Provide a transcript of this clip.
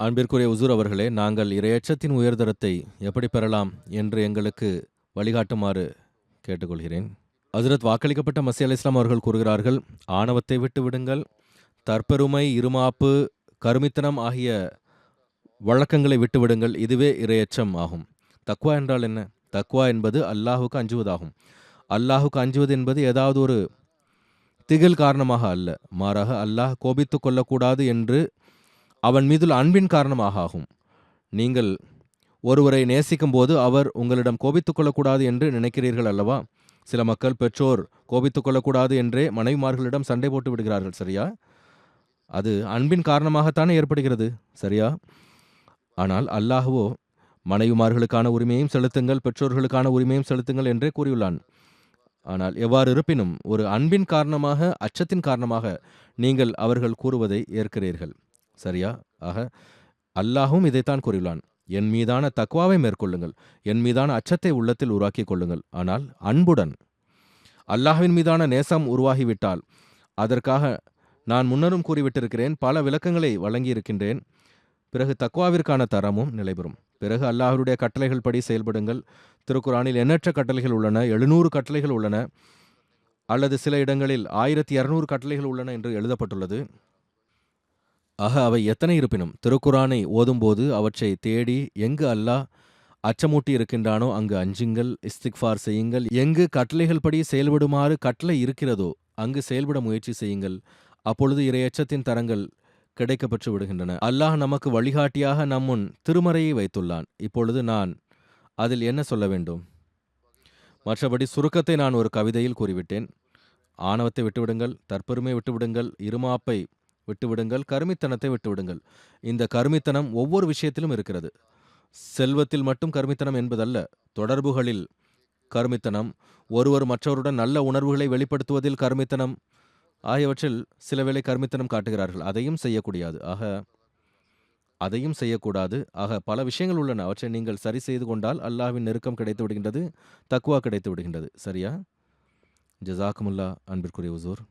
அன்பிற்குரிய உசூர் அவர்களே நாங்கள் இரையச்சத்தின் உயர்தரத்தை எப்படி பெறலாம் என்று எங்களுக்கு வழிகாட்டுமாறு கேட்டுக்கொள்கிறேன். ஹசரத் வாக்களிக்கப்பட்ட மசி அலி இஸ்லாம் அவர்கள் கூறுகிறார்கள் ஆணவத்தை விட்டு விடுங்கள் தற்பெருமை இருமாப்பு கருமித்தனம் ஆகிய வழக்கங்களை விட்டுவிடுங்கள் இதுவே இரையச்சம் ஆகும். தக்வா என்றால் என்ன? தக்வா என்பது அல்லாஹுக்கு அஞ்சுவதாகும். அல்லாஹுக்கு அஞ்சுவது என்பது ஏதாவது ஒரு திகில் காரணமாக அல்ல. மாறாக அல்லாஹ் கோபித்து கொள்ளக்கூடாது என்று அவன் மீதுள்ள அன்பின் காரணமாக ஆகும் நீங்கள் ஒருவரை நேசிக்கும் போது அவர் உங்களிடம் கோபித்துக் கொள்ளக்கூடாது என்று நினைக்கிறீர்கள் அல்லவா? சில மக்கள் பெற்றோர் கோபித்துக் கொள்ளக்கூடாது என்றே மனைவிமார்களிடம் சண்டை போட்டு விடுகிறார்கள் சரியா? அது அன்பின் காரணமாகத்தானே ஏற்படுகிறது சரியா? ஆனால் அல்லாஹுவோ மனைவிமார்களுக்கான உரிமையும் செலுத்துங்கள் பெற்றோர்களுக்கான உரிமையும் செலுத்துங்கள் என்றே கூறியுள்ளான். ஆனால் எவ்வாறு இருப்பினும் ஒரு அன்பின் காரணமாக அச்சத்தின் காரணமாக நீங்கள் அவர்கள் கூறுவதை ஏற்கிறீர்கள். சரியா? ஆக அல்லாஹும் இதைத்தான் கூறியுள்ளான். என் மீதான தக்வாவை மேற்கொள்ளுங்கள். என் மீதான அச்சத்தை உள்ளத்தில் உருவாக்கிக் கொள்ளுங்கள். ஆனால் அன்புடன். அல்லாஹ்வின் மீதான நேசம் உருவாகிவிட்டால் அதற்காக நான் முன்னரும் கூறிவிட்டிருக்கிறேன் பல விளக்கங்களை வழங்கியிருக்கின்றேன். பிறகு தக்வாவிற்கான தரமும் நிலைபெறும். பிறகு அல்லாஹருடைய கட்டளைகள் படி செயல்படுங்கள். திருக்குறானில் எண்ணற்ற கட்டளைகள் உள்ளன எழுநூறு கட்டளைகள் உள்ளன அல்லது சில இடங்களில் ஆயிரத்தி இரநூறு கட்டளைகள் உள்ளன என்று எழுதப்பட்டுள்ளது. ஆக அவை எத்தனை இருப்பினும்? திருக்குரானை ஓதும்போது அவற்றை தேடி எங்கு அல்லாஹ் அச்சமூட்டி இருக்கின்றானோ அங்கு அஞ்சுங்கள் இஸ்திக்ஃபார் செய்யுங்கள். எங்கு கட்டளைகள் படி செயல்படுமாறு கட்டளை இருக்கிறதோ அங்கு செயல்பட முயற்சி செய்யுங்கள். அப்பொழுது இரையச்சத்தின் தரங்கள் கிடைக்கப்பெற்று விடுகின்றன. அல்லாஹ் நமக்கு வழிகாட்டியாக நம்முன் திருமறையை வைத்துள்ளான். இப்பொழுது நான் அதில் என்ன சொல்ல வேண்டும்? மற்றபடி சுருக்கத்தை நான் ஒரு கவிதையில் கூறிவிட்டேன். ஆணவத்தை விட்டுவிடுங்கள் தற்பெருமை விட்டுவிடுங்கள் இருமாப்பை விட்டுவிடுங்கள் கருமித்தனத்தை விட்டுவிடுங்கள். இந்த கருமித்தனம் ஒவ்வொரு விஷயத்திலும் இருக்கிறது. செல்வத்தில் மட்டும் கருமித்தனம் என்பதல்ல தொடர்புகளில் கருமித்தனம் ஒருவர் மற்றவருடன் நல்ல உணர்வுகளை வெளிப்படுத்துவதில் கருமித்தனம் ஆகியவற்றில் சில வேளை கருமித்தனம் காட்டுகிறார்கள். அதையும் செய்யக்கூடியது ஆக அதையும் செய்யக்கூடாது. ஆக பல விஷயங்கள் உள்ளன. அவற்றை நீங்கள் சரி செய்து கொண்டால் அல்லாவின் நெருக்கம் கிடைத்து விடுகின்றது தக்குவா கிடைத்து விடுகின்றது சரியா? ஜசாக்குமுல்லா அன்பிற்குரிய உசூர்